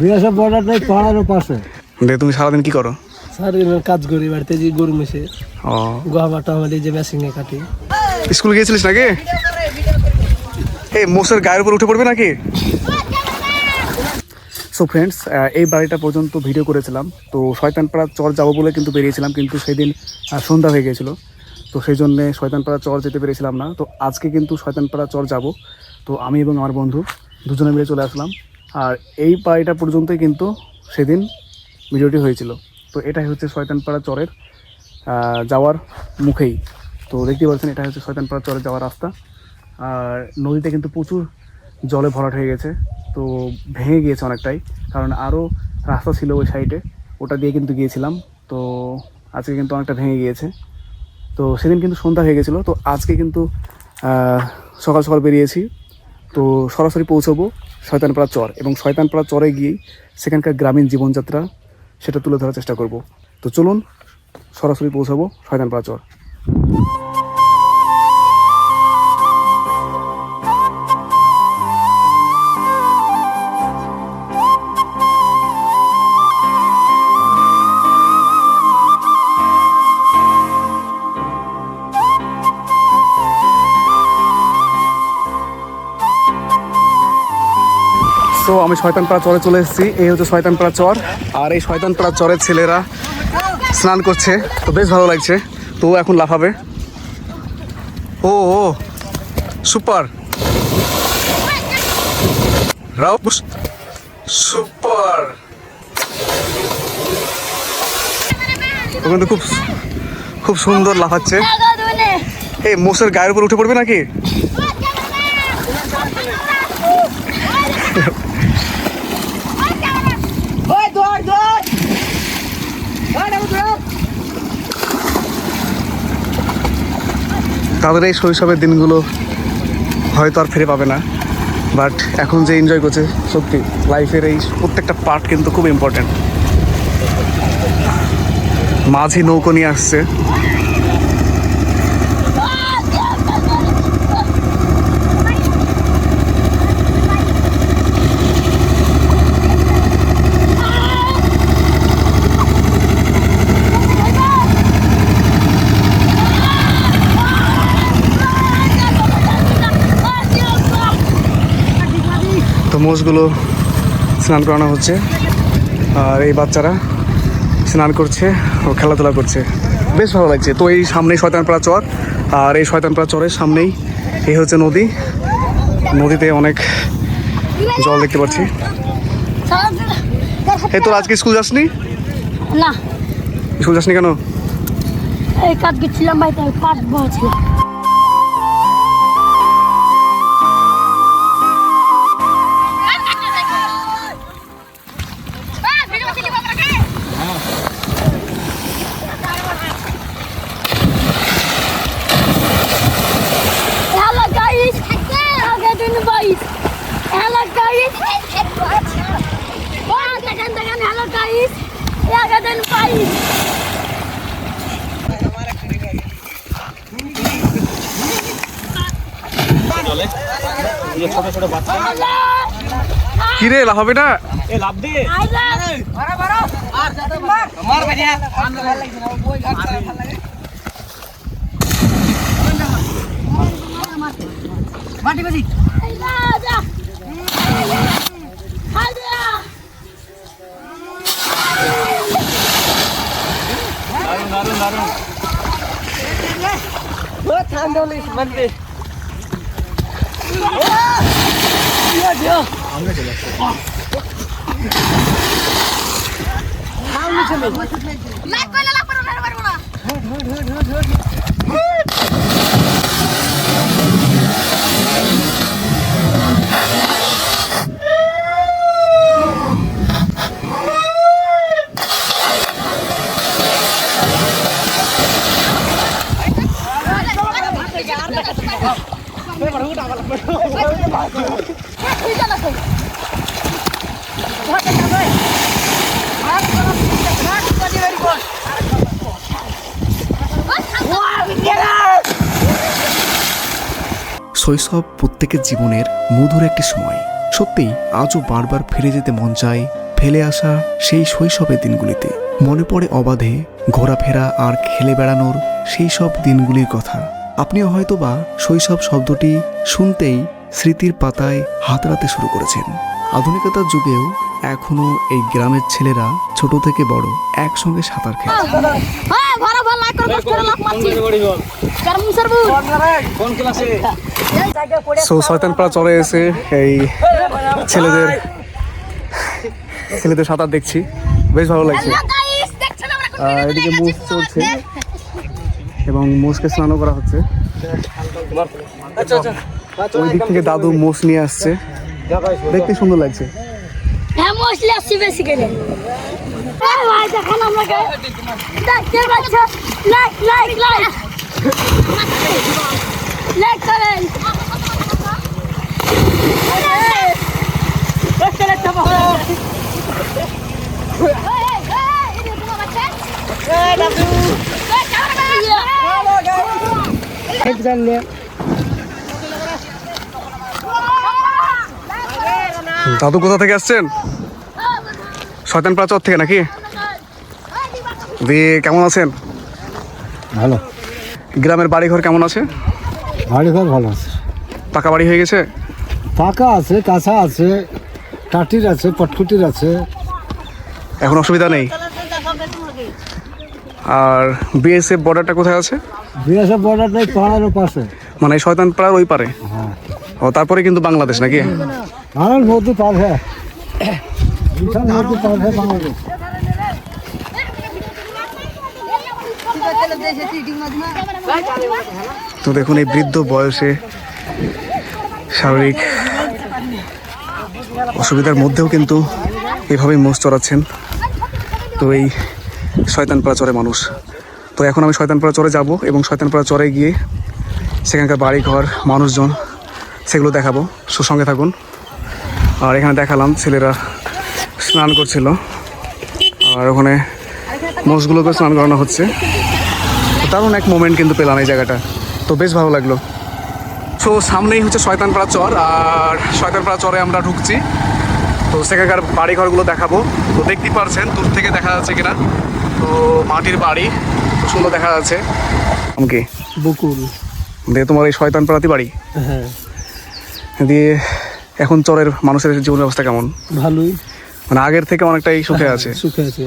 বিরাসা বর্ডারটাই পাহাড়ের পাশে। দে তুমি সারাদিন কি করো? এবার কাজ করি বাড়িতে যে গরু মেশে। ও। গোহাবাটা আমাদের যে মেশিনে কাটি। স্কুল গিয়েছিলিস নাকি? এই মোষের গায়ের উপর উঠে পড়বে নাকি? সো ফ্রেন্ডস এই বাড়িটা পর্যন্ত ভিডিও করেছিলাম। তো শয়তানপাড়া চর যাব বলে কিন্তু বেরিয়েছিলাম কিন্তু সেদিন সন্ধ্যা হয়ে গিয়েছিল। তো সেই জন্যে শয়তানপাড়া চর যেতে পেরেছিলাম না। তো আজকে কিন্তু শয়তানপাড়া চর যাব। তো আমি এবং আমার বন্ধু দুজনে মিলে চলে আসলাম। আর এই বাড়িটা পর্যন্তই কিন্তু সেদিন ভিডিওটি হয়েছিল। তো এটাই হচ্ছে শয়তানপাড়া চরের যাওয়ার মুখেই। তো দেখতে পাচ্ছেন এটা হচ্ছে শয়তানপাড়া চরে যাওয়ার রাস্তা। আর নদীতে কিন্তু প্রচুর জলে ভরাট হয়ে গেছে। তো ভেঙে গিয়েছে অনেকটাই, কারণ আরও রাস্তা ছিল ওই সাইডে ওটা দিয়ে কিন্তু গিয়েছিলাম। তো আজকে কিন্তু অনেকটা ভেঙে গিয়েছে। তো সেদিন কিন্তু সন্ধ্যা হয়ে গেছিল। তো আজকে কিন্তু সকাল সকাল বেরিয়েছি। তো সরাসরি পৌঁছবো শয়তানপাড়া চর এবং শয়তানপাড়া চরে গিয়েই সেখানকার গ্রামীণ জীবনযাত্রা সেটা তুলে ধরার চেষ্টা করব। তো চলুন সরাসরি পৌঁছাবো শয়তানপাড়া চর। তো আমি শয়তানপাড়া চরে চলে এসেছি। এই হচ্ছে শয়তানপাড়া চর। আর এই শয়তানপাড়া চরের ছেলেরা স্নান করছে। তো বেশ ভালো লাগছে। তো এখন লাফাবে। ও ও সুপার। রাও সুপার। ও কিন্তু খুব খুব সুন্দর লাফাচ্ছে। এই মোষের গায়ের উপর উঠে পড়বে নাকি? তাদের এই শৈশবের দিনগুলো হয়তো আর ফিরে পাবে না। বাট এখন যে এনজয় করছে, সত্যি লাইফের এই প্রত্যেকটা পার্ট কিন্তু খুব ইম্পর্ট্যান্ট মাঝি নৌকো নিয়ে আসছে। মোষগুলো স্নান করানো হচ্ছে। আর এই বাচ্চারা স্নান করছে ও খেলাধুলা করছে। বেশ ভালো লাগছে। তো এই সামনেই শয়তানপাড়া চর। আর এই শয়তানপাড়া চরের সামনেই এই হচ্ছে নদী। নদীতে অনেক জল দেখতে পাচ্ছি। এই তোর আজকে স্কুল যাসনি? না। স্কুল যাসনি কেন? এই কাজ গেছিলাম ভাই তাই কাজ বলছিল আগে দিন guys. কিরে লাফাবে না કુંડલી મંદિર. સામે ચલે শৈশব প্রত্যেকের জীবনের মধুর একটি সময়। সত্যিই, আজও বারবার ফিরে যেতে মন চায় ফেলে আসা সেই শৈশবের দিনগুলিতে। মনে পড়ে অবাধে ঘোরাফেরা আর খেলে বেড়ানোর সেই সব দিনগুলির কথা। আপনিও হয়তো বা শৈশব শব্দটি শুনতেই স্মৃতির পাতায় হাতড়াতে শুরু করেছেন। আধুনিকতার যুগেও এখনও এই গ্রামের ছেলেরা ছোট থেকে বড় একসঙ্গে সাঁতার খেলে। সো শয়তানপাড়া চলে এসে এই ছেলেদের ছেলেদের সাঁতার দেখছি। বেশ ভালো লাগছে। এদিকে মুখ চলছে। এবং মোষকে স্নানও করা হচ্ছে ওই দিক থেকে দাদু মোষ নিয়ে আসছে দেখতে সুন্দর লাগছে হ্যাঁ মশলা আসছি বেশি করে এই ভাই দাদু কোথা থেকে আসছেন? শয়তানপাড়া চর থেকে নাকি? দিয়ে কেমন আছেন? ভালো। গ্রামের বাড়ি ঘর কেমন আছে? বাড়ি ঘর ভালো আছে। পাকা বাড়ি হয়ে গেছে? পাকা আছে কাঁচা আছে টাটির আছে পটকুটির আছে। এখন অসুবিধা নেই। আর বিএসএফ বর্ডারটা কোথায় আছে? বিএসএফ বর্ডার নেই পাহাড়ের পাশে মানে শয়তানপাড়ার ওই পারে হ্যাঁ। ও তারপরে কিন্তু বাংলাদেশ নাকি? আর নদী পার হ্যাঁ। নদী পার হ্যাঁ বাংলাদেশ। তো দেখুন এই বৃদ্ধ বয়সে শারীরিক অসুবিধার মধ্যেও কিন্তু এভাবেই মোষ চড়াচ্ছেন। তো এই শয়তানপাড়া চরে মানুষ। তো এখন আমি শয়তানপাড়া চরে যাব এবং শয়তানপাড়া চরে গিয়ে সেখানকার বাড়ি ঘর মানুষজন, সেগুলো দেখাবো। সুসঙ্গে থাকুন। আর এখানে দেখালাম, ছেলেরা স্নান করছিল। আর ওখানে মোষগুলোকে স্নান করানো হচ্ছে। দারুণ এক মোমেন্ট কিন্তু পেলাম এই জায়গাটা। তো বেশ ভালো লাগল। তো সামনেই হচ্ছে শয়তানপাড়া চর, আর শয়তানপাড়া চরে আমরা ঢুকছি। তো সেখানকার বাড়ি ঘরগুলো দেখাবো। তো দেখতেই পারছেন, দূর থেকে দেখা যাচ্ছে কিনা। তো মাটির বাড়ি। সুন্দর দেখা যাচ্ছে। আমাকে বকুল। দিয়ে তোমার এই শয়তানপাড়াতে বাড়ি? হ্যাঁ। দিয়ে এখন চরের মানুষের জীবন ব্যবস্থা কেমন? ভালোই। মানে আগের থেকে অনেকটাই সুখে আছে। সুখে আছে।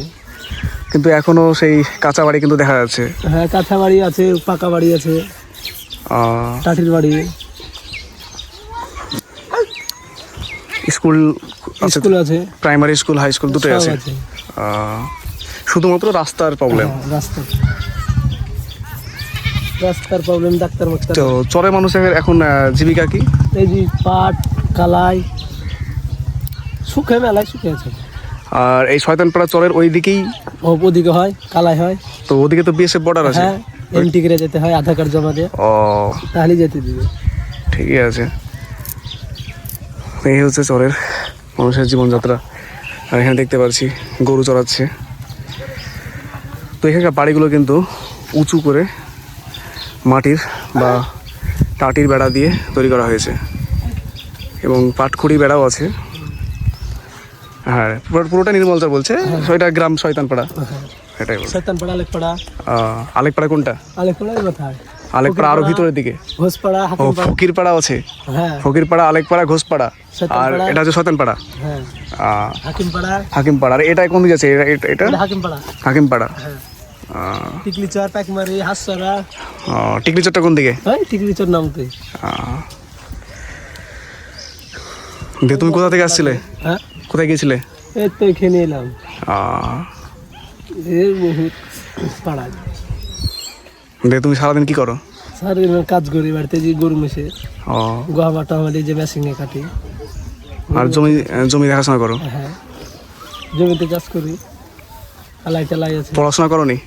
কিন্তু এখনও সেই কাঁচা বাড়ি কিন্তু দেখা যাচ্ছে। হ্যাঁ কাঁচা বাড়ি আছে পাকা বাড়ি আছে টাটির বাড়ি। স্কুল স্কুল আছে। প্রাইমারি স্কুল হাই স্কুল দুটোই আছে? আছে। শুধুমাত্র রাস্তার প্রবলেম হ্যাঁ, রাস্তা। রাস্তার প্রবলেম ডাক্তার মাক্তার তো চরের মানুষের এখন জীবিকা কি? এই যে পাট কালাই সুখে মেলায় সুখে আছে। আর এই শয়তানপাড়া চরের ওই দিকেই ওদিকে হয় কালাই হয়। তো ওদিকে তো বিএসএফ বর্ডার আছে? হ্যাঁ এমটি করে যেতে হয় আধার কার্ড জমা দিয়ে। ও। তাহলে যেতে দিবে। ঠিকই আছে। এই হচ্ছে চরের মানুষের জীবনযাত্রা। আর এখানে দেখতে পাচ্ছি গরু চড়াচ্ছে। তো এখানকার বাড়িগুলো কিন্তু উঁচু করে মাটির বা টাটির বেড়া দিয়ে তৈরি করা হয়েছে। এবং পাটখড়ি বেড়াও আছে। হ্যাঁ পুরো- পুরোটা নির্মলচর বলছে। সেটা গ্রাম শয়তানপাড়া। এটাই বলছে। শৈতান পাড়া আলেকপাড়া আলেকপাড়া কোনটা? আলেকপাড়া এই আলেকপাড়া আরও ভিতরের দিকে। ঘোষপাড়া ও ফকিরপাড়া আছে। হ্যাঁ। ফকিরপাড়া আলেকপাড়া ঘোষপাড়া। আর এটা হচ্ছে শয়তানপাড়া। হ্যাঁ। হাকিমপাড়া। হাকিমপাড়া। আর এটা কোন দিকে আছে? এটা- হাকিমপাড়া। হাকিমপাড়া। হ্যাঁ। টিকলি চর পাকমারি হাসরা আহ, টিকলি চট্টা কোন দিকে? হয় টিকলি চর নামতে। দিয়ে তুমি কোথা থেকে আসছিলে? হ্যাঁ। কোথায় গিয়েছিলে? এই তো এখানে এলাম। এর বহুত পাড়ায়। দিয়ে তুমি সারাদিন কি করো? সারাদিন কাজ করি বাড়িতে যে গরু মেশে। ও। গোয়া বাটা হলে যে মেশিনে কাটি। আর জমি জমি দেখাশোনা করো? হ্যাঁ। জমিতে চাষ করি। কালাই টালাই আছে। পড়াশোনা করো নি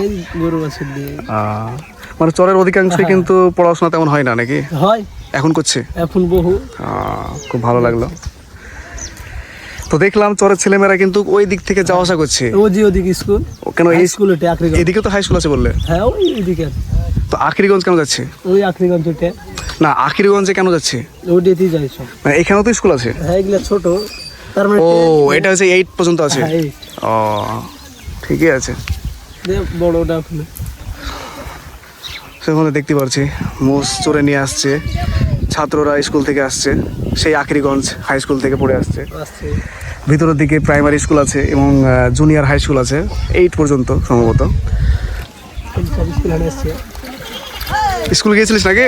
এই গরু বাছুর দিয়ে। মানে চরের অধিকাংশই কিন্তু পড়াশোনা তেমন হয় না নাকি? হয়। এখন করছে? এখন বহু। খুব ভালো লাগল। তো দেখলাম চরের ছেলেমেয়েরা কিন্তু ওই দিক থেকে যাওয়া আসা করছে। ও যে ওদিকে স্কুল? ও কেন এই স্কুল এদিকে তো হাই স্কুল আছে বললে। হ্যাঁ ওই এদিকে। তো আখিরগঞ্জ কেন যাচ্ছে? ওই আখরিগঞ্জ ওটা না আখিরগঞ্জে কেন যাচ্ছে? ওটাতেই যাই মানে এখানেও তো স্কুল আছে? হ্যাঁ এগুলা ছোট। তার মানে ও এটা হচ্ছে এইট পর্যন্ত আছে। হ্যাঁ, ও ঠিকই আছে। বড়টা ওখানে সেখানে দেখতে পাচ্ছি মোষ চড়ে নিয়ে আসছে ছাত্ররা স্কুল থেকে আসছে সেই আখরিগঞ্জ হাই স্কুল থেকে পড়ে আসছে। ভিতরের দিকে প্রাইমারি স্কুল আছে এবং জুনিয়র হাই স্কুল আছে এইট পর্যন্ত সম্ভবত। স্কুল গিয়েছিলিস নাকি?